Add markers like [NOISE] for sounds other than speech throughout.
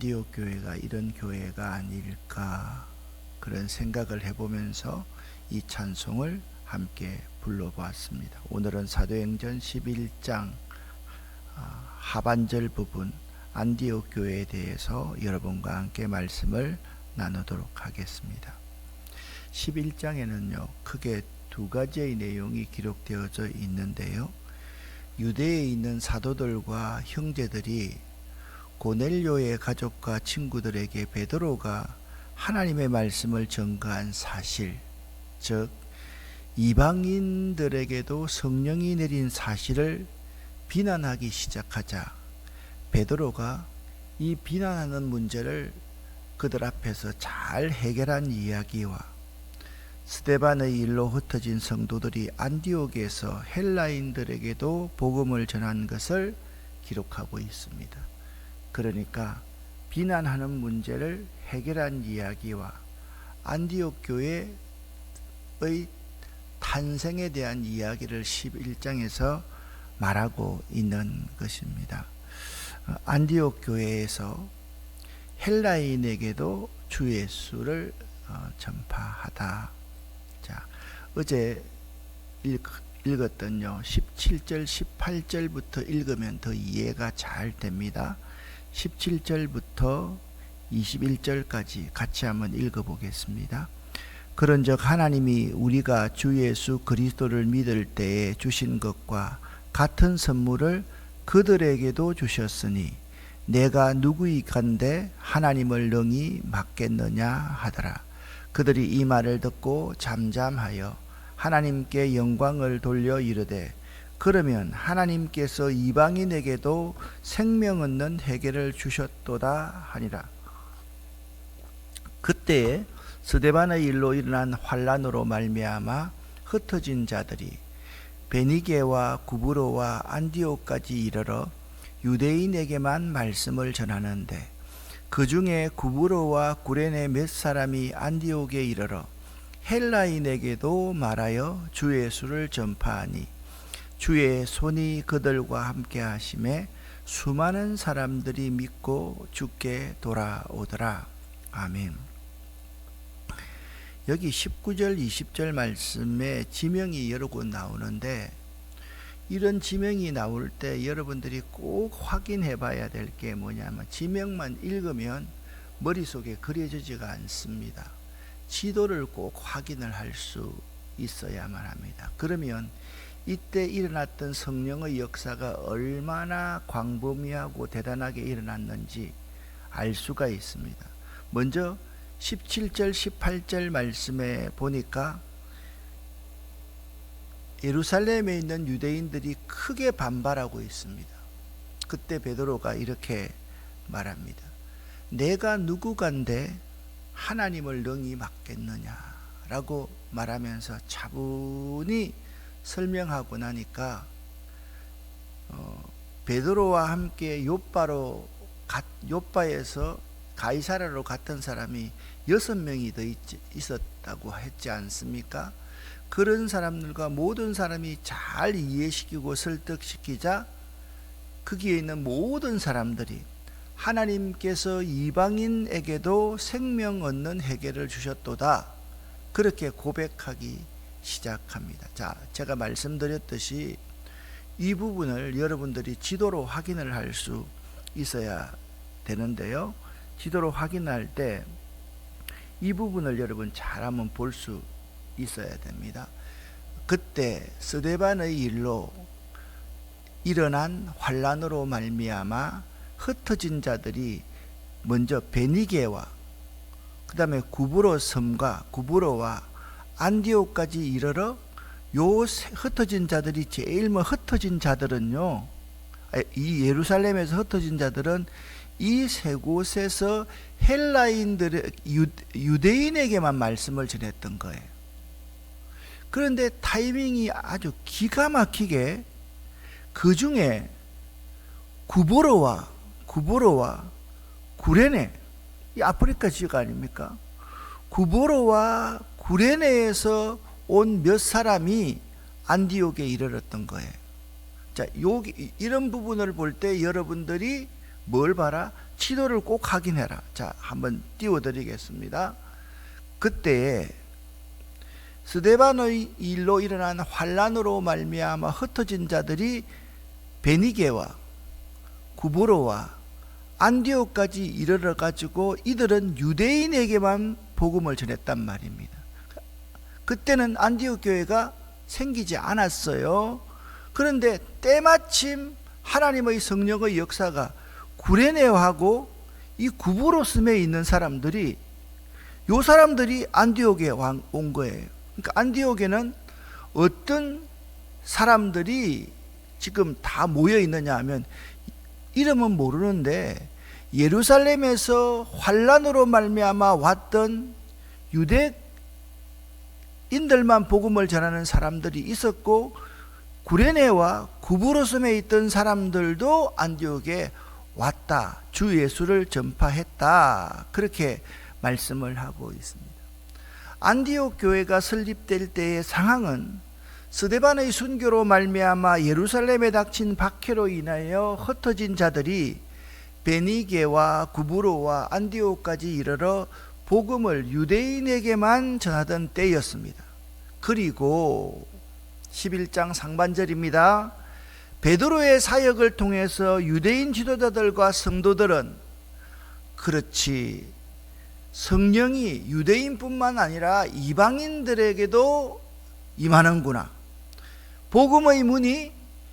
디오 교회가 이런 교회가 아닐까 그런 생각을 해보면서 이 찬송을 함께 불러보았습니다. 오늘은 사도행전 11장 아, 하반절 부분 안디옥 교회에 대해서 여러분과 함께 말씀을 나누도록 하겠습니다. 11장에는요, 크게 두 가지의 내용이 기록되어져 있는데요. 유대에 있는 사도들과 형제들이 고넬료의 가족과 친구들에게 베드로가 하나님의 말씀을 전가한 사실, 즉 이방인들에게도 성령이 내린 사실을 비난하기 시작하자 베드로가 이 비난하는 문제를 그들 앞에서 잘 해결한 이야기와 스테반의 일로 흩어진 성도들이 안디옥에서 헬라인들에게도 복음을 전한 것을 기록하고 있습니다. 그러니까 비난하는 문제를 해결한 이야기와 안디옥 교회의 탄생에 대한 이야기를 11장에서 말하고 있는 것입니다. 어, 안디옥 교회에서 헬라인에게도 주 예수를 어, 전파하다. 자, 어제 읽, 읽었던요. 17절, 18절부터 읽으면 더 이해가 잘 됩니다. 17절부터 21절까지 같이 한번 읽어보겠습니다. 그런즉 하나님이 우리가 주 예수 그리스도를 믿을 때에 주신 것과 같은 선물을 그들에게도 주셨으니 내가 누구이간데 하나님을 능히 맡겠느냐 하더라. 그들이 이 말을 듣고 잠잠하여 하나님께 영광을 돌려 이르되 그러면 하나님께서 이방인에게도 생명 얻는 해결을 주셨도다 하니라. 그때에 스데반의 일로 일어난 환란으로 말미암아 흩어진 자들이 베니게와 구브로와 안디오까지 이르러 유대인에게만 말씀을 전하는데 그 중에 구브로와 구레네 몇 사람이 안디옥에 이르러 헬라인에게도 말하여 주 예수를 전파하니 주의 손이 그들과 함께 하심에 수많은 사람들이 믿고 주께 돌아오더라. 아멘. 여기 19절, 20절 말씀에 지명이 여러 곳 나오는데 이런 지명이 나올 때 여러분들이 꼭 확인해 봐야 될 게 뭐냐면 지명만 읽으면 머릿속에 그려지지가 않습니다. 지도를 꼭 확인을 할 수 있어야만 합니다. 그러면 이때 일어났던 성령의 역사가 얼마나 광범위하고 대단하게 일어났는지 알 수가 있습니다. 먼저 17절, 18절 말씀에 보니까 예루살렘에 있는 유대인들이 크게 반발하고 있습니다. 그때 베드로가 이렇게 말합니다. 내가 누구간데 하나님을 능히 맡겠느냐라고 말하면서 차분히 설명하고 나니까 어, 베드로와 함께 요바로 요바에서 가이사라로 갔던 사람이 여섯 명이 더 있, 있었다고 했지 않습니까? 그런 사람들과 모든 사람이 잘 이해시키고 설득시키자 거기에 있는 모든 사람들이 하나님께서 이방인에게도 생명 얻는 해결을 주셨도다. 그렇게 고백하기 시작합니다. 자, 제가 말씀드렸듯이 이 부분을 여러분들이 지도로 확인을 할 수 있어야 되는데요. 지도로 확인할 때 이 부분을 여러분 잘 한번 볼 수 있어야 됩니다. 그때 스데반의 일로 일어난 환란으로 말미암아 흩어진 자들이 먼저 베니게와 그 다음에 구브로 섬과 구브로와 안디오까지 이르러 요 흩어진 자들이 제일 뭐 흩어진 자들은요. 이 예루살렘에서 흩어진 자들은 이 세 곳에서 헬라인들 유대인에게만 말씀을 전했던 거예요. 그런데 타이밍이 아주 기가 막히게 그 중에 구보로와 구보로와 구레네 이 아프리카 지역 아닙니까? 구보로와 구레네에서 온 몇 사람이 안디옥에 이르렀던 거예요. 자, 요 이런 부분을 볼 때 여러분들이 뭘 봐라? 지도를 꼭 확인해라. 자, 한번 띄워드리겠습니다. 그때에 스데반의 일로 일어난 환란으로 말미암아 흩어진 자들이 베니게와 구브로와 안디오까지 이르러 가지고 이들은 유대인에게만 복음을 전했단 말입니다. 그때는 안디옥 교회가 생기지 않았어요. 그런데 때마침 하나님의 성령의 역사가 구레네하고 이 구브로스에 있는 사람들이 요 사람들이 안디옥에 왕- 온 거예요. 그러니까 안디옥에는 어떤 사람들이 지금 다 모여 있느냐 하면 이름은 모르는데 예루살렘에서 환란으로 말미암아 왔던 유대 인들만 복음을 전하는 사람들이 있었고 구레네와 구브로섬에 있던 사람들도 안디옥에 왔다. 주 예수를 전파했다. 그렇게 말씀을 하고 있습니다. 안디옥 교회가 설립될 때의 상황은 스데반의 순교로 말미암아 예루살렘에 닥친 박해로 인하여 흩어진 자들이 베니게와 구브로와 안디옥까지 이르러 복음을 유대인에게만 전하던 때였습니다. 그리고 11장 상반절입니다. 베드로의 사역을 통해서 유대인 지도자들과 성도들은 그렇지 성령이 유대인뿐만 아니라 이방인들에게도 임하는구나. 복음의 문이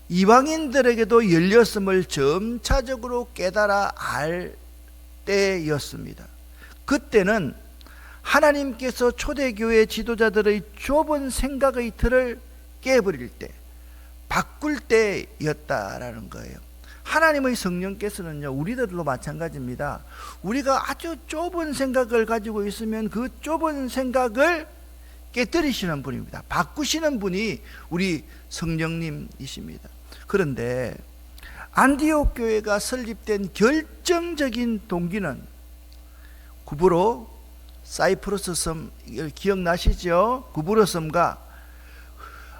이방인들에게도 열렸음을 점차적으로 깨달아 알 때였습니다. 그때는 하나님께서 초대교회 지도자들의 좁은 생각의 틀을 깨버릴 때, 바꿀 때였다라는 거예요. 하나님의 성령께서는요, 우리들도 마찬가지입니다. 우리가 아주 좁은 생각을 가지고 있으면 그 좁은 생각을 깨뜨리시는 분입니다. 바꾸시는 분이 우리 성령님이십니다. 그런데 안디옥 교회가 설립된 결정적인 동기는 구브로 사이프러스 섬 기억나시죠? 구브로 섬과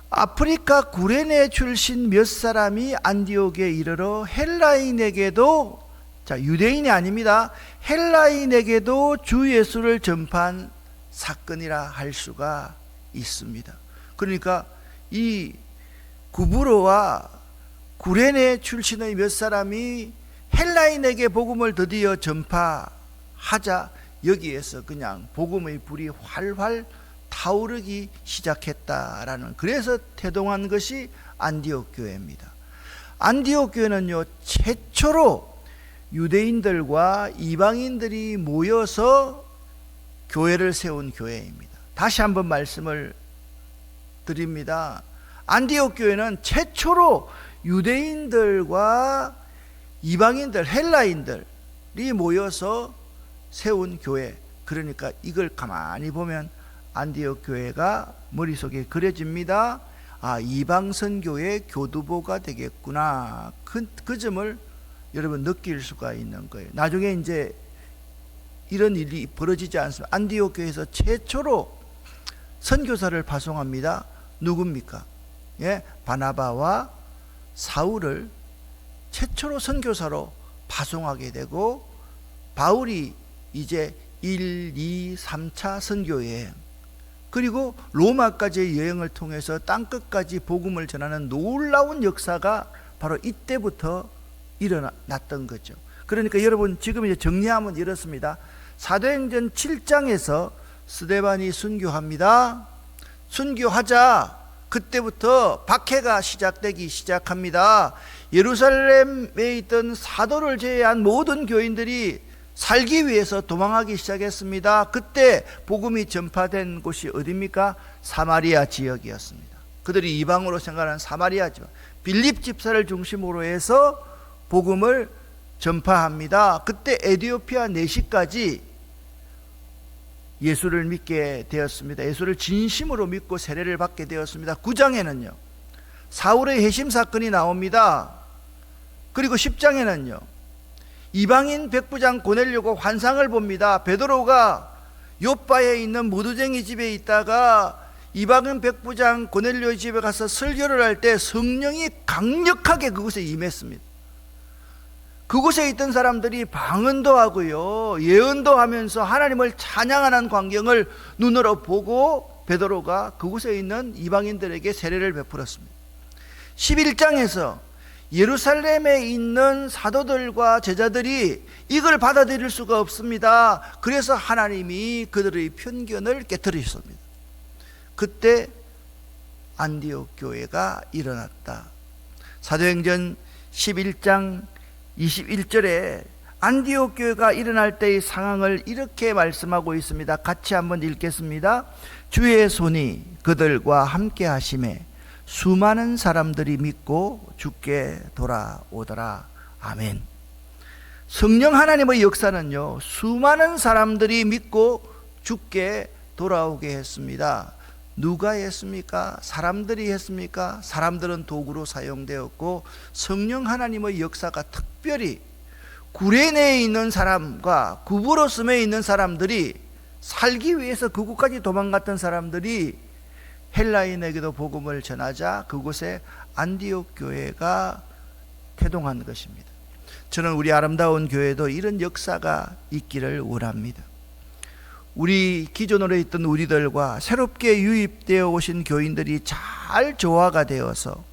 아프리카 구레네 출신 몇 사람이 안디옥에 이르러 헬라인에게도 자 유대인이 아닙니다. 헬라인에게도 주 예수를 전파한 사건이라 할 수가 있습니다. 그러니까 이 구브로와 구레네 출신의 몇 사람이 헬라인에게 복음을 드디어 전파하자 여기에서 그냥 복음의 불이 활활 타오르기 시작했다라는 그래서 태동한 것이 안디옥 교회입니다. 안디옥 교회는요 최초로 유대인들과 이방인들이 모여서 교회를 세운 교회입니다. 다시 한번 말씀을 드립니다. 안디옥 교회는 최초로 유대인들과 이방인들, 헬라인들이 모여서 세운 교회. 그러니까 이걸 가만히 보면 안디옥 교회가 머릿속에 그려집니다. 아, 이방선교의 교두보가 되겠구나. 그, 그 점을 여러분 느낄 수가 있는 거예요. 나중에 이제 이런 일이 벌어지지 않습니다. 안디옥 교회에서 최초로 선교사를 파송합니다. 누굽니까? 예, 바나바와 사울을 최초로 선교사로 파송하게 되고 바울이 이제 1, 2, 3차 선교 여행 그리고 로마까지의 여행을 통해서 땅끝까지 복음을 전하는 놀라운 역사가 바로 이때부터 일어났던 거죠. 그러니까 여러분 지금 이제 정리하면 이렇습니다. 사도행전 7장에서 스데반이 순교합니다. 순교하자 그때부터 박해가 시작되기 시작합니다. 예루살렘에 있던 사도를 제외한 모든 교인들이 살기 위해서 도망하기 시작했습니다. 그때 복음이 전파된 곳이 어디입니까? 사마리아 지역이었습니다. 그들이 이방으로 생각하는 사마리아 지역, 빌립 집사를 중심으로 해서 복음을 전파합니다. 그때 에디오피아 내시까지 예수를 믿게 되었습니다. 예수를 진심으로 믿고 세례를 받게 되었습니다. 9장에는요. 사울의 회심 사건이 나옵니다. 그리고 10장에는요. 이방인 백부장 고넬료가 환상을 봅니다. 베드로가 요바에 있는 무두쟁이 집에 있다가 이방인 백부장 고넬료 집에 가서 설교를 할 때 성령이 강력하게 그곳에 임했습니다. 그곳에 있던 사람들이 방언도 하고요. 예언도 하면서 하나님을 찬양하는 광경을 눈으로 보고 베드로가 그곳에 있는 이방인들에게 세례를 베풀었습니다. 11장에서 예루살렘에 있는 사도들과 제자들이 이걸 받아들일 수가 없습니다. 그래서 하나님이 그들의 편견을 깨뜨리셨습니다. 그때 안디옥 교회가 일어났다. 사도행전 11장 21절에 안디옥 교회가 일어날 때의 상황을 이렇게 말씀하고 있습니다. 같이 한번 읽겠습니다. 주의 손이 그들과 함께 하심에 수많은 사람들이 믿고 죽게 돌아오더라. 아멘. 성령 하나님의 역사는요, 수많은 사람들이 믿고 죽게 돌아오게 했습니다. 누가 했습니까? 사람들이 했습니까? 사람들은 도구로 사용되었고 성령 하나님의 역사가 특별히 구레네에 있는 사람과 구브로스에 있는 사람들이 살기 위해서 그곳까지 도망갔던 사람들이 헬라인에게도 복음을 전하자 그곳에 안디옥 교회가 태동한 것입니다. 저는 우리 아름다운 교회도 이런 역사가 있기를 원합니다. 우리 기존으로 있던 우리들과 새롭게 유입되어 오신 교인들이 잘 조화가 되어서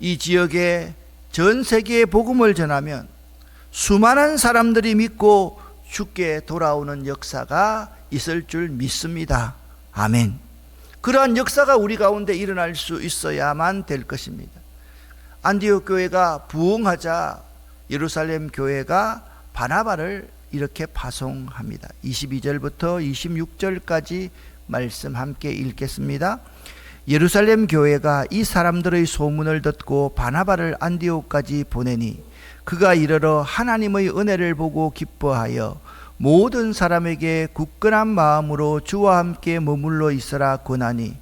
이 지역에 전 세계에 복음을 전하면 수많은 사람들이 믿고 죽게 돌아오는 역사가 있을 줄 믿습니다. 아멘. 그러한 역사가 우리 가운데 일어날 수 있어야만 될 것입니다. 안디옥 교회가 부흥하자 예루살렘 교회가 바나바를 이렇게 파송합니다. 22절부터 26절까지 말씀 함께 읽겠습니다. 예루살렘 교회가 이 사람들의 소문을 듣고 바나바를 안디옥까지 보내니 그가 이르러 하나님의 은혜를 보고 기뻐하여 모든 사람에게 굳건한 마음으로 주와 함께 머물러 있으라 권하니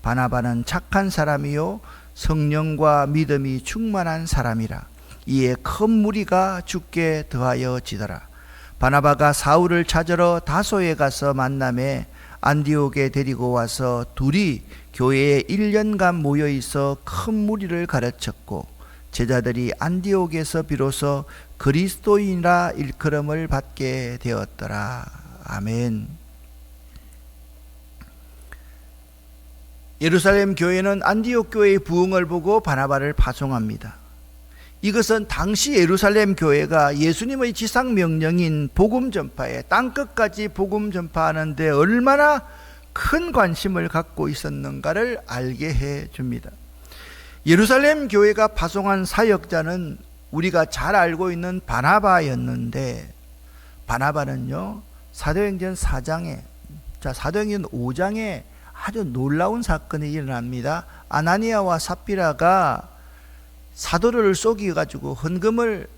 바나바는 착한 사람이요 성령과 믿음이 충만한 사람이라. 이에 큰 무리가 죽게 더하여 지더라. 바나바가 사울을 찾으러 다소에 가서 만남에 안디옥에 데리고 와서 둘이 교회에 1년간 모여 있어 큰 무리를 가르쳤고 제자들이 안디옥에서 비로소 그리스도인이라 일컬음을 받게 되었더라. 아멘. 예루살렘 교회는 안디옥 교회의 부흥을 보고 바나바를 파송합니다. 이것은 당시 예루살렘 교회가 예수님의 지상 명령인 복음 전파에 땅 끝까지 복음 전파하는데 얼마나 큰 관심을 갖고 있었는가를 알게 해 줍니다. 예루살렘 교회가 파송한 사역자는 우리가 잘 알고 있는 바나바였는데 바나바는요 사도행전 4장에 자 사도행전 5장에 아주 놀라운 사건이 일어납니다. 아나니아와 삽비라가 사도를 속이 가지고 헌금을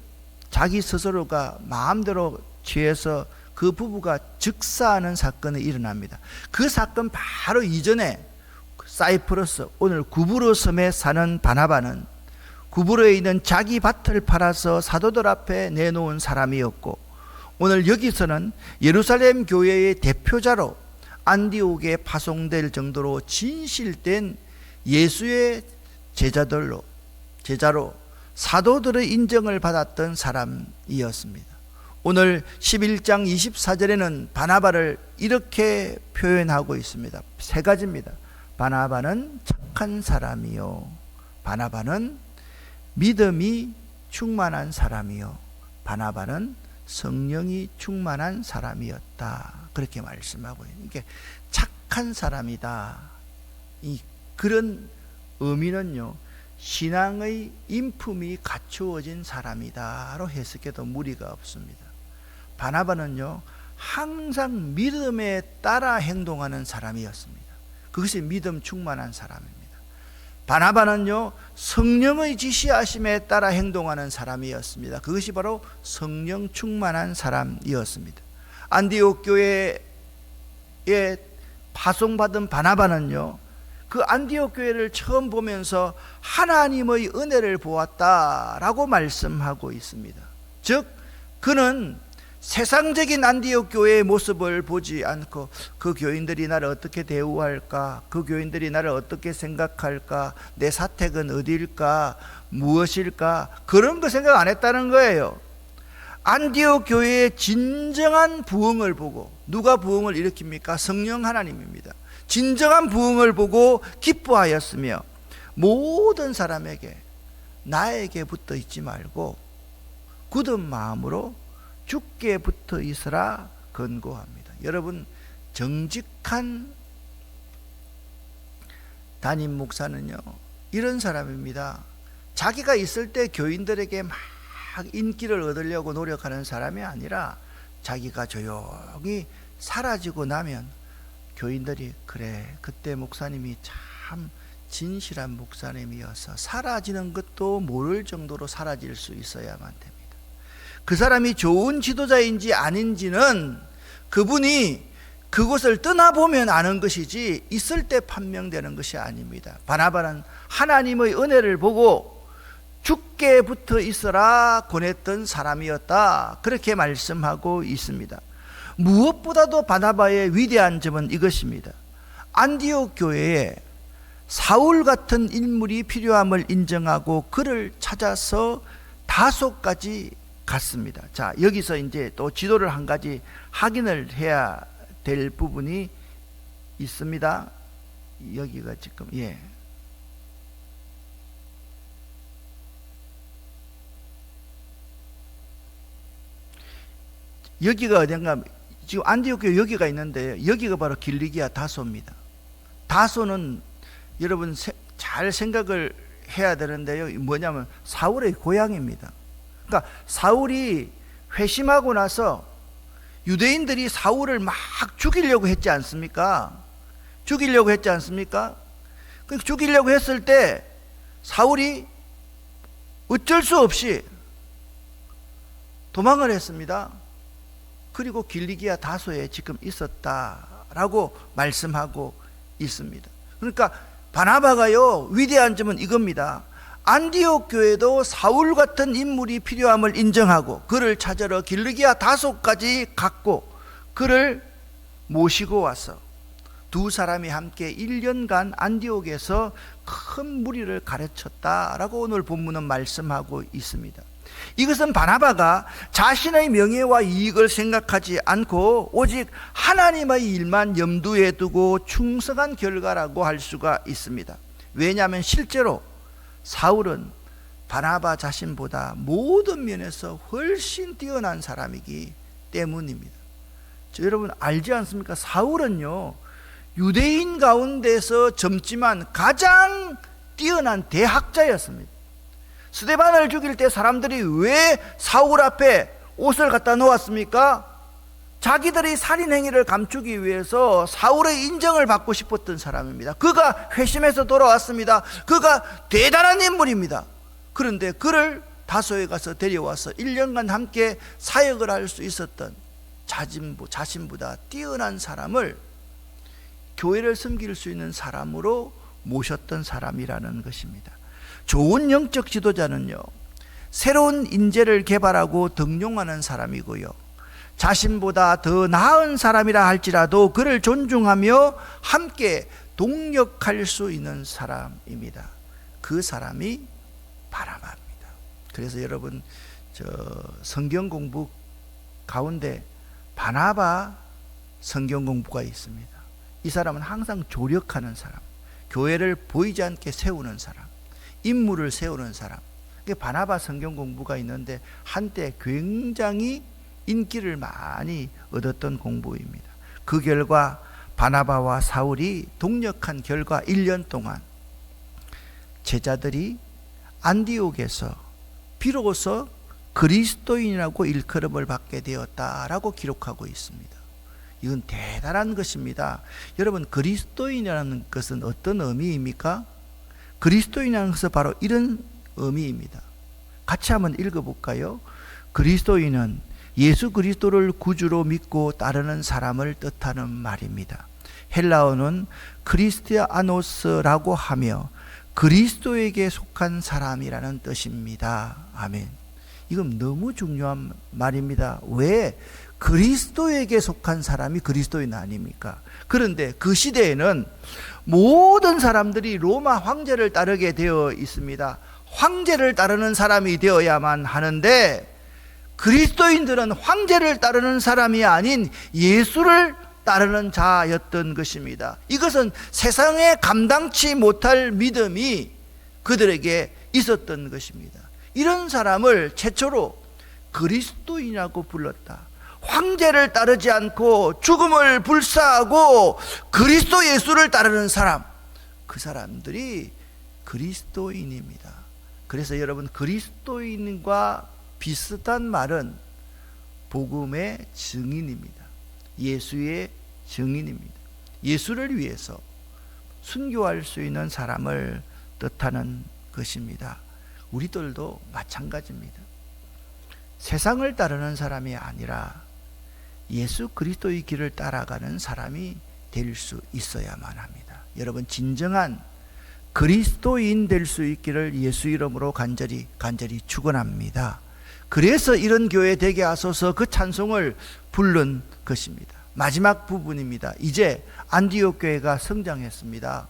자기 스스로가 마음대로 취해서 그 부부가 즉사하는 사건이 일어납니다. 그 사건 바로 이전에 사이프러스 오늘 구브로 섬에 사는 바나바는 구브로에 있는 자기 밭을 팔아서 사도들 앞에 내놓은 사람이었고 오늘 여기서는 예루살렘 교회의 대표자로 안디옥에 파송될 정도로 진실된 예수의 제자들로 제자로 사도들의 인정을 받았던 사람이었습니다. 오늘 11장 24절에는 바나바를 이렇게 표현하고 있습니다. 세 가지입니다. 바나바는 착한 사람이요. 바나바는 믿음이 충만한 사람이요. 바나바는 성령이 충만한 사람이었다. 그렇게 말씀하고 있는 게 착한 사람이다. 이 그런 의미는요. 신앙의 인품이 갖추어진 사람이다로 해석해도 무리가 없습니다. 바나바는요. 항상 믿음에 따라 행동하는 사람이었습니다. 그것이 믿음 충만한 사람입니다. 바나바는요, 성령의 지시하심에 따라 행동하는 사람이었습니다. 그것이 바로 성령 충만한 사람이었습니다. 안디옥 교회에 파송받은 바나바는요, 그 안디옥 교회를 처음 보면서 하나님의 은혜를 보았다라고 말씀하고 있습니다. 즉, 그는 세상적인 안디옥 교회의 모습을 보지 않고 그 교인들이 나를 어떻게 대우할까? 그 교인들이 나를 어떻게 생각할까? 내 사택은 어디일까? 무엇일까? 그런 거 생각 안 했다는 거예요. 안디옥 교회의 진정한 부흥을 보고 누가 부흥을 일으킵니까? 성령 하나님입니다. 진정한 부흥을 보고 기뻐하였으며 모든 사람에게 나에게 붙어 있지 말고 굳은 마음으로 죽게 붙어 있으라 권고합니다. 여러분 정직한 담임 목사는요 이런 사람입니다. 자기가 있을 때 교인들에게 막 인기를 얻으려고 노력하는 사람이 아니라 자기가 조용히 사라지고 나면 교인들이 그래 그때 목사님이 참 진실한 목사님이어서 사라지는 것도 모를 정도로 사라질 수 있어야만 됩니다. 그 사람이 좋은 지도자인지 아닌지는 그분이 그곳을 떠나보면 아는 것이지 있을 때 판명되는 것이 아닙니다. 바나바는 하나님의 은혜를 보고 죽게 붙어 있어라 권했던 사람이었다. 그렇게 말씀하고 있습니다. 무엇보다도 바나바의 위대한 점은 이것입니다. 안디옥 교회에 사울 같은 인물이 필요함을 인정하고 그를 찾아서 다소까지 갔습니다. 자, 여기서 이제 또 지도를 한 가지 확인을 해야 될 부분이 있습니다. 여기가 지금 예. 여기가 어딘가 지금 안디옥 교회 여기가 있는데 여기가 바로 길리기아 다소입니다. 다소는 여러분 세- 잘 생각을 해야 되는데요. 뭐냐면 사울의 고향입니다. 그러니까 사울이 회심하고 나서 유대인들이 사울을 막 죽이려고 했지 않습니까? 죽이려고 했지 않습니까? 그 죽이려고 했을 때 사울이 어쩔 수 없이 도망을 했습니다. 그리고 길리기아 다소에 지금 있었다라고 말씀하고 있습니다. 그러니까 바나바가요 위대한 점은 이겁니다. 안디옥 교회도 사울 같은 인물이 필요함을 인정하고 그를 찾으러 길르기아 다소까지 갔고 그를 모시고 와서 두 사람이 함께 1년간 안디옥에서 큰 무리를 가르쳤다라고 오늘 본문은 말씀하고 있습니다. 이것은 바나바가 자신의 명예와 이익을 생각하지 않고 오직 하나님의 일만 염두에 두고 충성한 결과라고 할 수가 있습니다. 왜냐하면 실제로 사울은 바나바 자신보다 모든 면에서 훨씬 뛰어난 사람이기 때문입니다. 저 여러분 알지 않습니까? 사울은요 유대인 가운데서 젊지만 가장 뛰어난 대학자였습니다. 스데반을 죽일 때 사람들이 왜 사울 앞에 옷을 갖다 놓았습니까? 자기들의 살인 행위를 감추기 위해서 사울의 인정을 받고 싶었던 사람입니다. 그가 회심해서 돌아왔습니다. 그가 대단한 인물입니다. 그런데 그를 다소에 가서 데려와서 1년간 함께 사역을 할 수 있었던 자신보, 자신보다 뛰어난 사람을 교회를 섬길 수 있는 사람으로 모셨던 사람이라는 것입니다. 좋은 영적 지도자는요, 새로운 인재를 개발하고 등용하는 사람이고요. 자신보다 더 나은 사람이라 할지라도 그를 존중하며 함께 동력할 수 있는 사람입니다. 그 사람이 바라바입니다. 그래서 여러분 저 성경 공부 가운데 바나바 성경 공부가 있습니다. 이 사람은 항상 조력하는 사람, 교회를 보이지 않게 세우는 사람, 인물을 세우는 사람. 바나바 성경 공부가 있는데 한때 굉장히 인기를 많이 얻었던 공부입니다. 그 결과 바나바와 사울이 동력한 결과 1년 동안 제자들이 안디옥에서 비로소 그리스도인이라고 일컬음을 받게 되었다라고 기록하고 있습니다. 이건 대단한 것입니다. 여러분 그리스도인이라는 것은 어떤 의미입니까? 그리스도인이라는 것은 바로 이런 의미입니다. 같이 한번 읽어볼까요? 그리스도인은 예수 그리스도를 구주로 믿고 따르는 사람을 뜻하는 말입니다. 헬라어는 크리스티아노스라고 하며 그리스도에게 속한 사람이라는 뜻입니다. 아멘. 이건 너무 중요한 말입니다. 왜? 그리스도에게 속한 사람이 그리스도인 아닙니까? 그런데 그 시대에는 모든 사람들이 로마 황제를 따르게 되어 있습니다. 황제를 따르는 사람이 되어야만 하는데 그리스도인들은 황제를 따르는 사람이 아닌 예수를 따르는 자였던 것입니다. 이것은 세상에 감당치 못할 믿음이 그들에게 있었던 것입니다. 이런 사람을 최초로 그리스도인이라고 불렀다. 황제를 따르지 않고 죽음을 불사하고 그리스도 예수를 따르는 사람, 그 사람들이 그리스도인입니다. 그래서 여러분 그리스도인과 비슷한 말은 복음의 증인입니다. 예수의 증인입니다. 예수를 위해서 순교할 수 있는 사람을 뜻하는 것입니다. 우리들도 마찬가지입니다. 세상을 따르는 사람이 아니라 예수 그리스도의 길을 따라가는 사람이 될 수 있어야만 합니다. 여러분 진정한 그리스도인 될 수 있기를 예수 이름으로 간절히 간절히 축원합니다. 그래서 이런 교회 되게 하소서 그 찬송을 부른 것입니다. 마지막 부분입니다. 이제 안디옥 교회가 성장했습니다.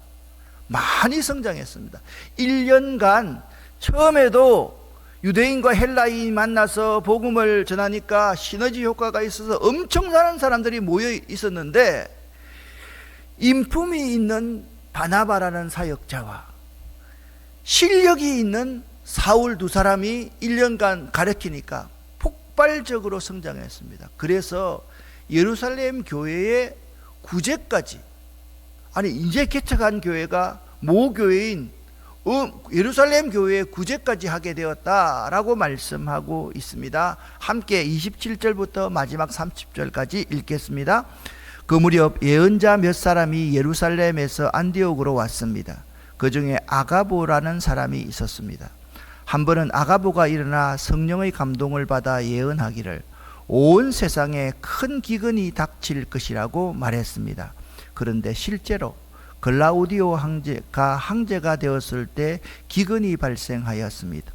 많이 성장했습니다. 1년간 처음에도 유대인과 헬라인이 만나서 복음을 전하니까 시너지 효과가 있어서 엄청 많은 사람들이 모여 있었는데 인품이 있는 바나바라는 사역자와 실력이 있는 사울 두 사람이 1년간 가르치니까 폭발적으로 성장했습니다. 그래서 예루살렘 교회의 구제까지 아니 이제 개척한 교회가 모 교회인 어, 예루살렘 교회의 구제까지 하게 되었다라고 말씀하고 있습니다. 함께 27절부터 마지막 30절까지 읽겠습니다. 그 무렵 예언자 몇 사람이 예루살렘에서 안디옥으로 왔습니다. 그 중에 아가보라는 사람이 있었습니다. 한 번은 아가보가 일어나 성령의 감동을 받아 예언하기를 온 세상에 큰 기근이 닥칠 것이라고 말했습니다. 그런데 실제로 글라우디오 황제가 황제가 되었을 때 기근이 발생하였습니다.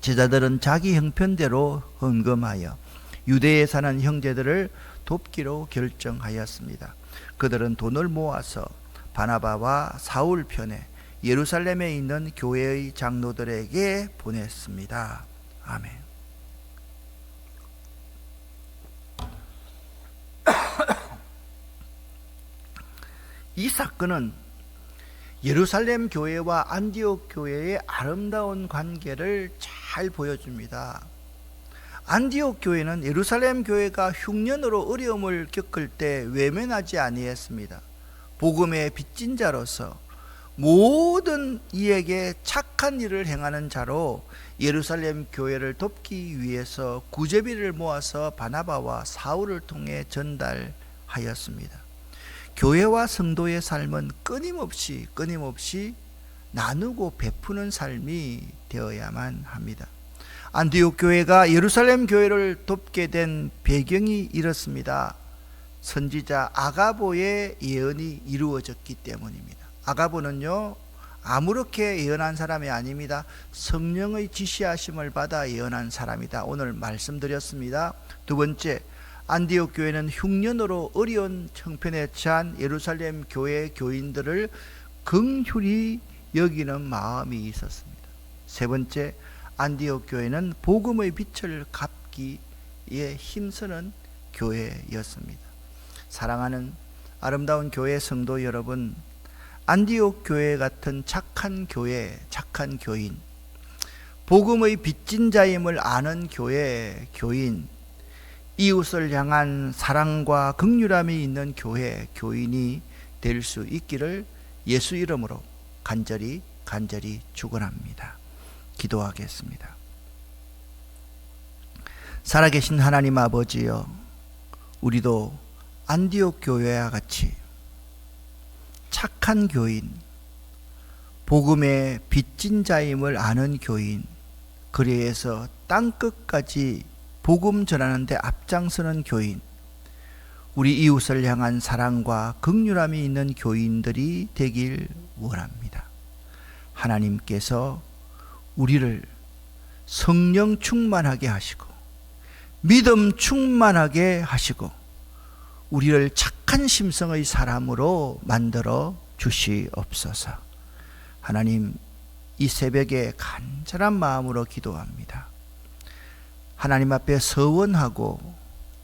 제자들은 자기 형편대로 헌금하여 유대에 사는 형제들을 돕기로 결정하였습니다. 그들은 돈을 모아서 바나바와 사울 편에 예루살렘에 있는 교회의 장로들에게 보냈습니다. 아멘. [COUGHS] 이 사건은 예루살렘 교회와 안디옥 교회의 아름다운 관계를 잘 보여줍니다. 안디옥 교회는 예루살렘 교회가 흉년으로 어려움을 겪을 때 외면하지 아니했습니다. 복음의 빚진 자로서 모든 이에게 착한 일을 행하는 자로 예루살렘 교회를 돕기 위해서 구제비를 모아서 바나바와 사울을 통해 전달하였습니다. 교회와 성도의 삶은 끊임없이 끊임없이 나누고 베푸는 삶이 되어야만 합니다. 안디옥 교회가 예루살렘 교회를 돕게 된 배경이 이렇습니다. 선지자 아가보의 예언이 이루어졌기 때문입니다. 아가보는요, 아무렇게 예언한 사람이 아닙니다. 성령의 지시하심을 받아 예언한 사람이다. 오늘 말씀드렸습니다. 두 번째, 안디옥 교회는 흉년으로 어려운 형편에 처한 예루살렘 교회 교인들을 긍휼히 여기는 마음이 있었습니다. 세 번째, 안디옥 교회는 복음의 빛을 갚기에 힘쓰는 교회였습니다. 사랑하는 아름다운 교회 성도 여러분, 안디옥 교회 같은 착한 교회, 착한 교인, 복음의 빚진 자임을 아는 교회, 교인, 이웃을 향한 사랑과 극률함이 있는 교회, 교인이 될 수 있기를 예수 이름으로 간절히 간절히 축원합니다. 기도하겠습니다. 살아계신 하나님 아버지여, 우리도 안디옥 교회와 같이 착한 교인, 복음의 빚진 자임을 아는 교인, 그리해서 땅 끝까지 복음 전하는데 앞장서는 교인, 우리 이웃을 향한 사랑과 극률함이 있는 교인들이 되길 원합니다. 하나님께서 우리를 성령 충만하게 하시고 믿음 충만하게 하시고 우리를 착한 심성의 사람으로 만들어 주시옵소서. 하나님 이 새벽에 간절한 마음으로 기도합니다. 하나님 앞에 서원하고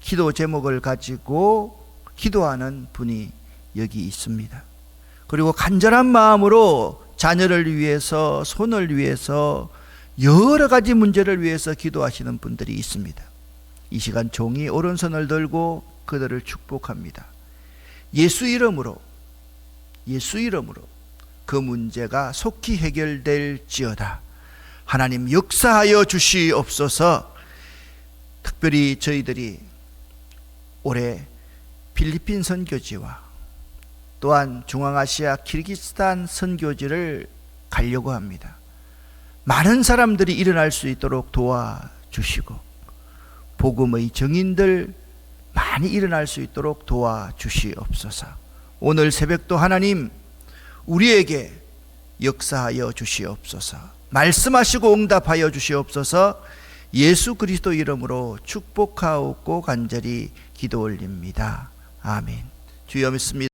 기도 제목을 가지고 기도하는 분이 여기 있습니다. 그리고 간절한 마음으로 자녀를 위해서 손을 위해서 여러 가지 문제를 위해서 기도하시는 분들이 있습니다. 이 시간 종이 오른손을 들고 그들을 축복합니다. 예수 이름으로 예수 이름으로 그 문제가 속히 해결될지어다. 하나님 역사하여 주시옵소서. 특별히 저희들이 올해 필리핀 선교지와 또한 중앙아시아 키르기스탄 선교지를 가려고 합니다. 많은 사람들이 일어날 수 있도록 도와주시고 복음의 정인들 많이 일어날 수 있도록 도와주시옵소서. 오늘 새벽도 하나님 우리에게 역사하여 주시옵소서. 말씀하시고 응답하여 주시옵소서. 예수 그리스도 이름으로 축복하옵고 간절히 기도 올립니다. 아멘. 주여 믿습니다.